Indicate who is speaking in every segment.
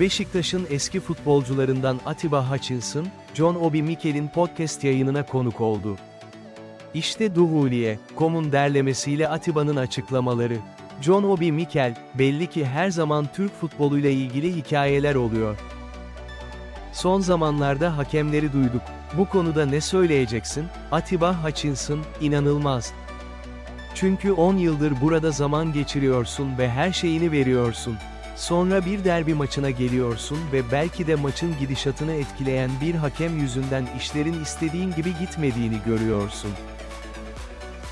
Speaker 1: Beşiktaş'ın eski futbolcularından Atiba Hutchinson, John Obi Mikel'in podcast yayınına konuk oldu. İşte Duhuliye.com'un derlemesiyle Atiba'nın açıklamaları. John Obi Mikel, belli ki her zaman Türk futboluyla ilgili hikayeler oluyor. Son zamanlarda hakemleri duyduk. Bu konuda ne söyleyeceksin? Atiba Hutchinson, inanılmaz. Çünkü 10 yıldır burada zaman geçiriyorsun ve her şeyini veriyorsun. Sonra bir derbi maçına geliyorsun ve belki de maçın gidişatını etkileyen bir hakem yüzünden işlerin istediğin gibi gitmediğini görüyorsun.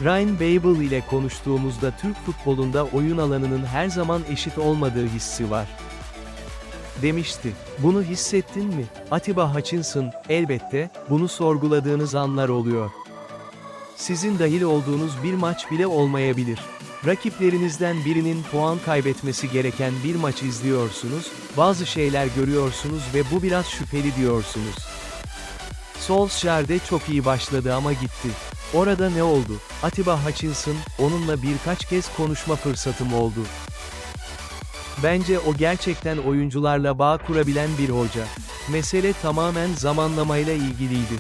Speaker 1: Ryan Babel ile konuştuğumuzda Türk futbolunda oyun alanının her zaman eşit olmadığı hissi var. Demişti. Bunu hissettin mi? Atiba Hutchinson, elbette, bunu sorguladığınız anlar oluyor. Sizin dahil olduğunuz bir maç bile olmayabilir. Rakiplerinizden birinin puan kaybetmesi gereken bir maç izliyorsunuz, bazı şeyler görüyorsunuz ve bu biraz şüpheli diyorsunuz. Solskjaer'de çok iyi başladı ama gitti. Orada ne oldu? Atiba Hutchinson, onunla birkaç kez konuşma fırsatım oldu. Bence o gerçekten oyuncularla bağ kurabilen bir hoca. Mesele tamamen zamanlamayla ilgiliydi.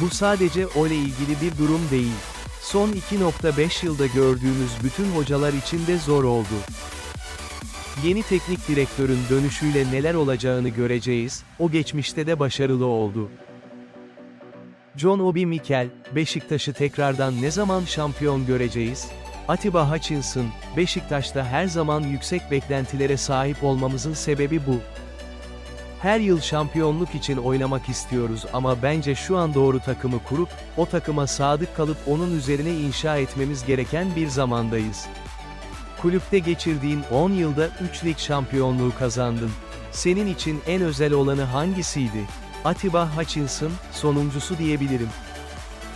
Speaker 1: Bu sadece o ile ilgili bir durum değil. Son 2.5 yılda gördüğümüz bütün hocalar için de zor oldu. Yeni teknik direktörün dönüşüyle neler olacağını göreceğiz, o geçmişte de başarılı oldu. John Obi Mikel, Beşiktaş'ı tekrardan ne zaman şampiyon göreceğiz? Atiba Hutchinson, Beşiktaş'ta her zaman yüksek beklentilere sahip olmamızın sebebi bu. Her yıl şampiyonluk için oynamak istiyoruz ama bence şu an doğru takımı kurup, o takıma sadık kalıp onun üzerine inşa etmemiz gereken bir zamandayız. Kulüpte geçirdiğin 10 yılda 3 lig şampiyonluğu kazandın. Senin için en özel olanı hangisiydi? Atiba Hutchinson, sonuncusu diyebilirim.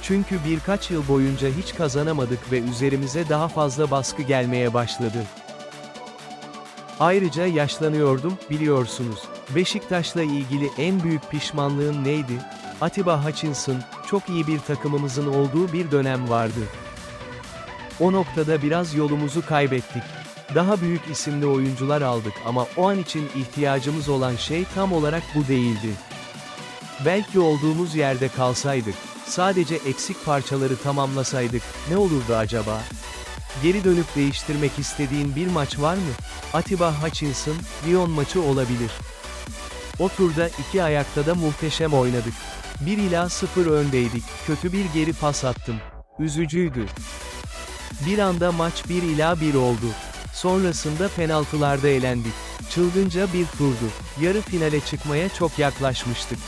Speaker 1: Çünkü birkaç yıl boyunca hiç kazanamadık ve üzerimize daha fazla baskı gelmeye başladı. Ayrıca yaşlanıyordum, biliyorsunuz. Beşiktaş'la ilgili en büyük pişmanlığın neydi? Atiba Hutchinson, çok iyi bir takımımızın olduğu bir dönem vardı. O noktada biraz yolumuzu kaybettik. Daha büyük isimli oyuncular aldık ama o an için ihtiyacımız olan şey tam olarak bu değildi. Belki olduğumuz yerde kalsaydık, sadece eksik parçaları tamamlasaydık, ne olurdu acaba? Geri dönüp değiştirmek istediğin bir maç var mı? Atiba Hutchinson, Lyon maçı olabilir. O turda iki ayakta da muhteşem oynadık. 1 ila 0 öndeydik, kötü bir geri pas attım. Üzücüydü. Bir anda maç 1 ila 1 oldu. Sonrasında penaltılarda elendik. Çılgınca bir turdu. Yarı finale çıkmaya çok yaklaşmıştık.